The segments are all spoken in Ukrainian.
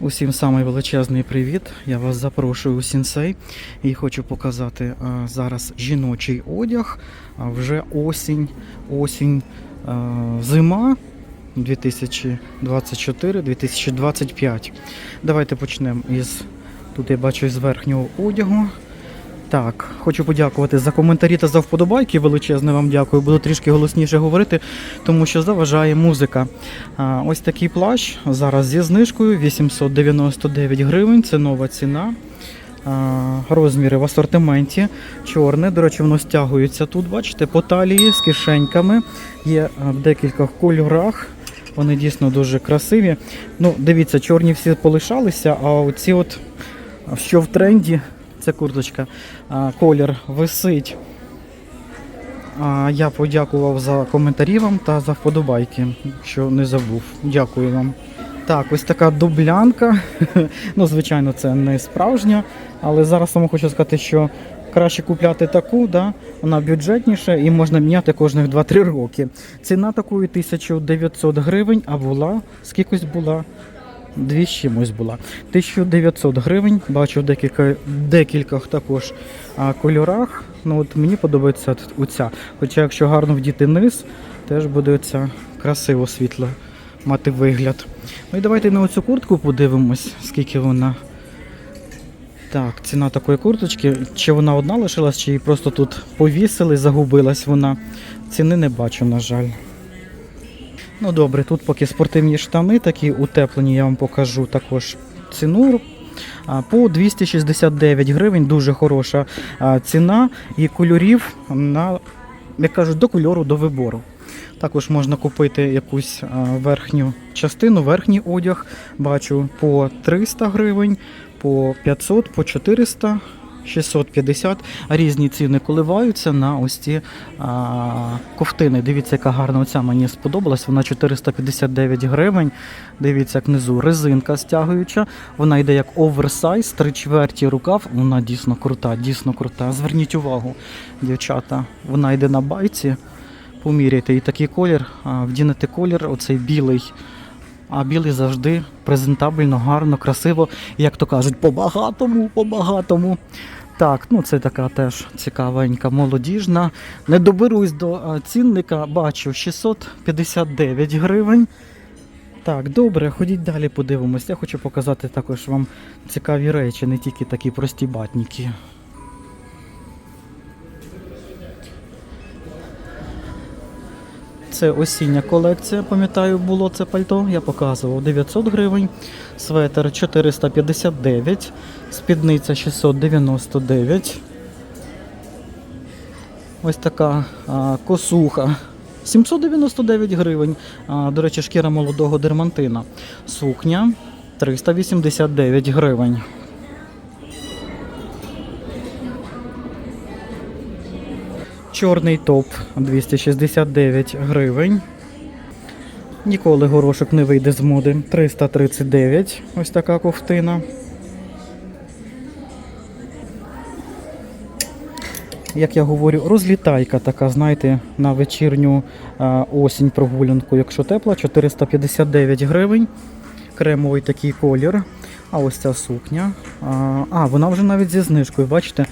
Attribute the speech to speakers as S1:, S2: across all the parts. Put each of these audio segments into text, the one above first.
S1: Усім самий величезний привіт. Я вас запрошую у Сінсей і хочу показати а, зараз жіночий одяг. А вже осінь, осінь, а, зима 2024-2025. Давайте почнемо із тут я бачу з верхнього одягу. Так, хочу подякувати за коментарі та за вподобайки. Величезне вам дякую. Буду трішки голосніше говорити, тому що заважає музика. А, ось такий плащ зараз зі знижкою 899 гривень. Це нова ціна. Розміри в асортименті. Чорне. До речі, воно стягується тут. Бачите, по талії з кишеньками. Є в декількох кольорах. Вони дійсно дуже красиві. Ну, дивіться, чорні всі полишалися, а оці от, що в тренді, це курточка, колір висить. Я подякував за коментарі вам та за вподобайки, що не забув. Дякую вам. Так, ось така дублянка. ну, звичайно, це не справжня, але зараз саме хочу сказати, що краще купляти таку, да? вона бюджетніша і можна міняти кожних 2-3 роки. Ціна такої 1900 гривень, а була скількось була. Дві чимось була. 1900 гривень. Бачу в декілька, декількох також а, кольорах. Ну от Мені подобається оця. Хоча якщо гарно вдіти низ, теж буде оця красиво світло мати вигляд. Ну і давайте на оцю куртку подивимось, скільки вона. Так, ціна такої курточки. Чи вона одна лишилась, чи її просто тут повісили, загубилась вона. Ціни не бачу, на жаль. Ну добре, тут поки спортивні штани такі утеплені, я вам покажу також ціну. По 269 гривень, дуже хороша ціна і кольорів на, як кажуть, до кольору, до вибору. Також можна купити якусь верхню частину, верхній одяг. Бачу по 300 гривень, по 500, по 400, 650. Різні ціни коливаються на ось ці а, ковтини. Дивіться, яка гарна оця мені сподобалась. Вона 459 гривень. Дивіться, як внизу резинка стягуюча. Вона йде як оверсайз, три чверті рукав. Вона дійсно крута, дійсно крута. Зверніть увагу, дівчата. Вона йде на байці. Поміряйте і такий колір, вдінете колір, оцей білий. А білий завжди презентабельно, гарно, красиво, як то кажуть, по-багатому, по-багатому. Так, ну це така теж цікавенька, молодіжна. Не доберусь до а, цінника, бачу 659 гривень. Так, добре, ходіть далі, подивимось. Я хочу показати також вам цікаві речі, не тільки такі прості батніки. Це осіння колекція, пам'ятаю, було це пальто. Я показував 900 гривень, светер 459, спідниця 699. Ось така а, косуха. 799 гривень. А, до речі, шкіра молодого дермантина. Сукня 389 гривень. Чорний топ 269 гривень. Ніколи горошок не вийде з моди. 339. Ось така ковтина. Як я говорю, розлітайка така, знаєте, на вечірню осінь прогулянку, якщо тепла, 459 гривень. Кремовий такий колір. А ось ця сукня. А, вона вже навіть зі знижкою, бачите,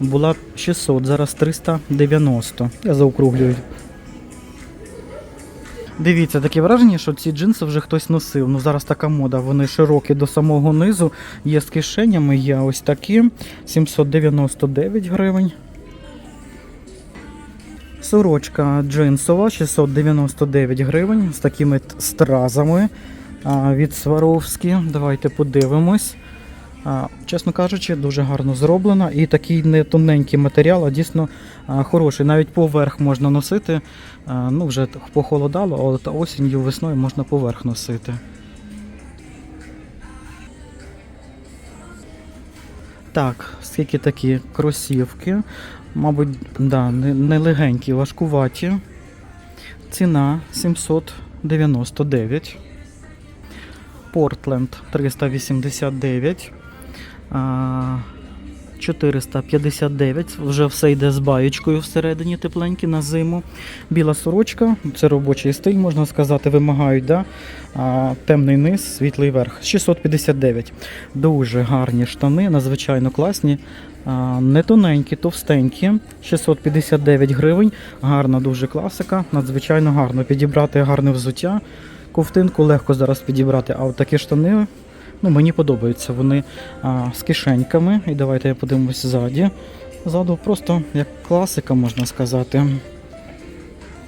S1: була 600, зараз 390. Я заокруглюю. Дивіться, таке враження, що ці джинси вже хтось носив. Ну зараз така мода, вони широкі до самого низу, є з кишенями, є ось такі. 799 гривень. Сорочка джинсова 699 гривень з такими стразами від Сваровські. Давайте подивимось. Чесно кажучи, дуже гарно зроблена. І такий не тоненький матеріал, а дійсно хороший. Навіть поверх можна носити. Ну, вже похолодало, а от осінню, весною можна поверх носити. Так, скільки такі кросівки. Мабуть, да, не легенькі, важкуваті. Ціна 799. Портленд 389. 459. Вже все йде з баєчкою всередині тепленькі на зиму. Біла сорочка, це робочий стиль, можна сказати, вимагають. Да? Темний низ, світлий верх. 659. Дуже гарні штани, надзвичайно класні. Не тоненькі, товстенькі. 659 гривень. Гарна дуже класика. Надзвичайно гарно підібрати гарне взуття. Ковтинку легко зараз підібрати, а от такі штани ну, мені подобаються. Вони а, з кишеньками. І давайте я подивимось ззаді. Ззаду просто як класика, можна сказати.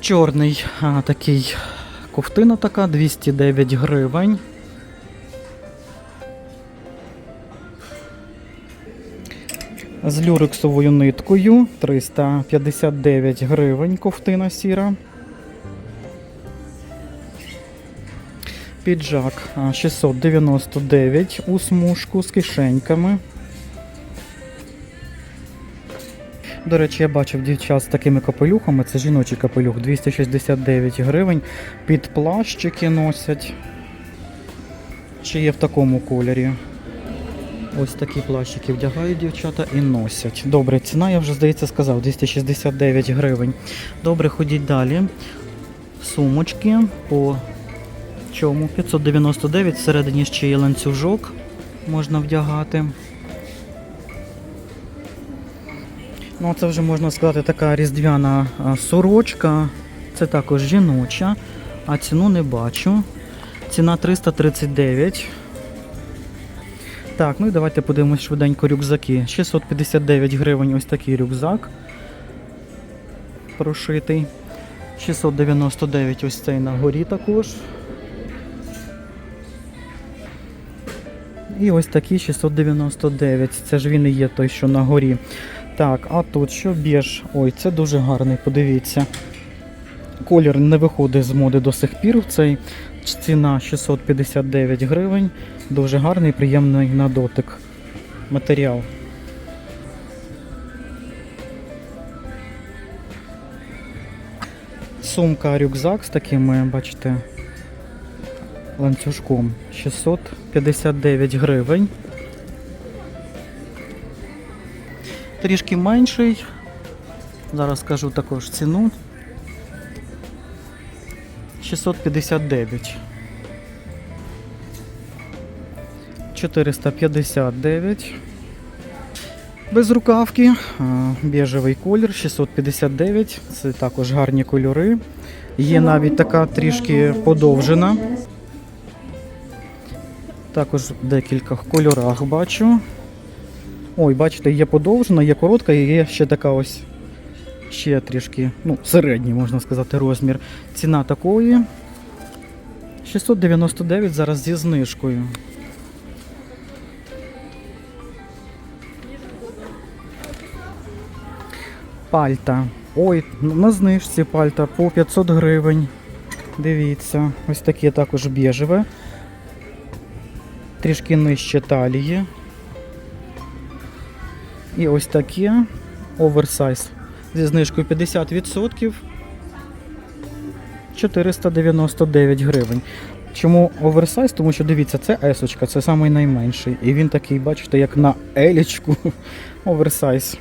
S1: Чорний а, такий ковтина така, 209 гривень. З люрексовою ниткою 359 гривень ковтина сіра. Піджак 699 у смужку з кишеньками. До речі, я бачив дівчат з такими капелюхами. Це жіночий капелюх 269 гривень. Під плащики носять. Чи є в такому кольорі? Ось такі плащики вдягають дівчата і носять. Добре, ціна, я вже здається сказав, 269 гривень. Добре, ходіть далі. Сумочки по чому? 599, всередині ще є ланцюжок, можна вдягати. Ну, це вже можна сказати така різдвяна сорочка. Це також жіноча, а ціну не бачу. Ціна 339. Так, ну і давайте подивимось швиденько рюкзаки. 659 гривень ось такий рюкзак. Прошитий. 699 ось цей на горі також. І ось такий 699. Це ж він і є той, що на горі. Так, а тут що біж? Ой, це дуже гарний, подивіться. Колір не виходить з моди до сих пір. Цей ціна 659 гривень. Дуже гарний, приємний на дотик матеріал. Сумка рюкзак з такими, бачите, ланцюжком 659 гривень. Трішки менший. Зараз скажу також ціну. 659. 459. Без рукавки. Біжевий колір 659. Це також гарні кольори. Є навіть така трішки подовжена. Також в декількох кольорах бачу. Ой, бачите, є подовжена, є коротка і є ще така ось ще трішки, ну, середній, можна сказати, розмір. Ціна такої 699 зараз зі знижкою. Пальта. Ой, на знижці пальта по 500 гривень. Дивіться, ось таке також біжеве. Трішки нижче талії. І ось таке оверсайз зі знижкою 50%. 499 гривень. Чому оверсайз? Тому що дивіться, це есочка, це самий найменший. І він такий, бачите, як на елічку. Оверсайз.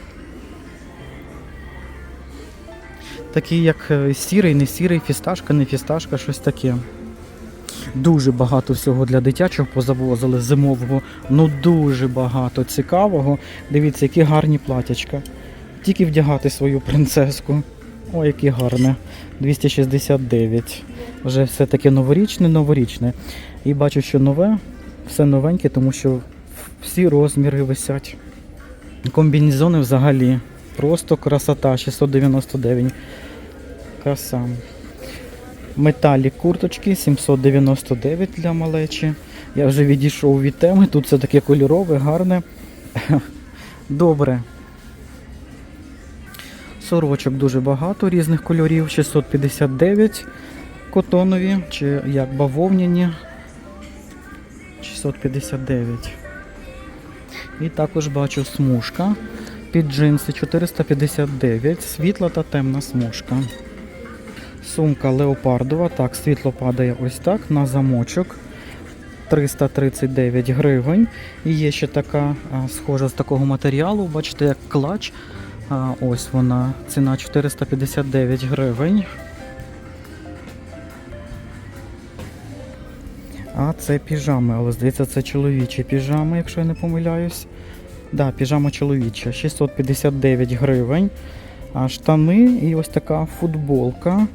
S1: Такий, як е, сірий, не сірий, фісташка, не фісташка, щось таке. Дуже багато всього для дитячого позавозили зимового. Ну дуже багато цікавого. Дивіться, які гарні платячка. Тільки вдягати свою принцеску. О, яке гарне. 269. Вже все таке новорічне, новорічне. І бачу, що нове, все новеньке, тому що всі розміри висять. Комбінезони взагалі. Просто красота, 699. Краса. Металі курточки 799 для малечі. Я вже відійшов від теми. Тут все таке кольорове, гарне. Добре. Сорочок дуже багато різних кольорів. 659 котонові чи як бавовняні. 659. І також бачу смужка під джинси 459, світла та темна смужка. Сумка леопардова. Так, світло падає ось так на замочок. 339 гривень. І є ще така, схожа з такого матеріалу, бачите, як клач. Ось вона, ціна 459 гривень. А це піжами, але здається, це чоловічі піжами, якщо я не помиляюсь. Да, піжама чоловіча, 659 гривень. А штани і ось така футболка.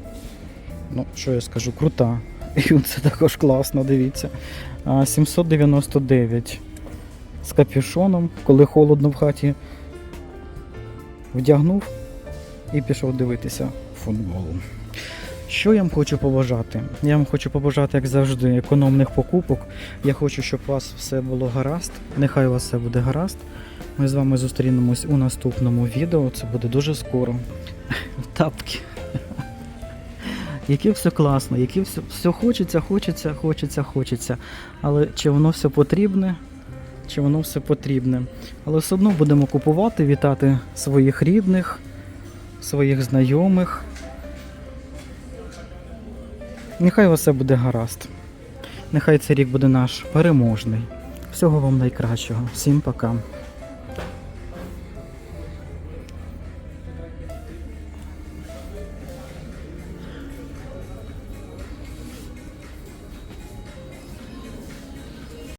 S1: Ну, що я скажу, крута. І це також класно, дивіться. 799 з капюшоном, коли холодно в хаті. Вдягнув і пішов дивитися футбол. Що я вам хочу побажати? Я вам хочу побажати, як завжди, економних покупок. Я хочу, щоб у вас все було гаразд. Нехай у вас все буде гаразд. Ми з вами зустрінемось у наступному відео. Це буде дуже скоро. Тапки. Яке все класно, яке все, все хочеться, хочеться, хочеться, хочеться. Але чи воно все потрібне? Чи воно все потрібне? Але все одно будемо купувати, вітати своїх рідних, своїх знайомих. Нехай у вас все буде гаразд. Нехай цей рік буде наш переможний. Всього вам найкращого. Всім пока.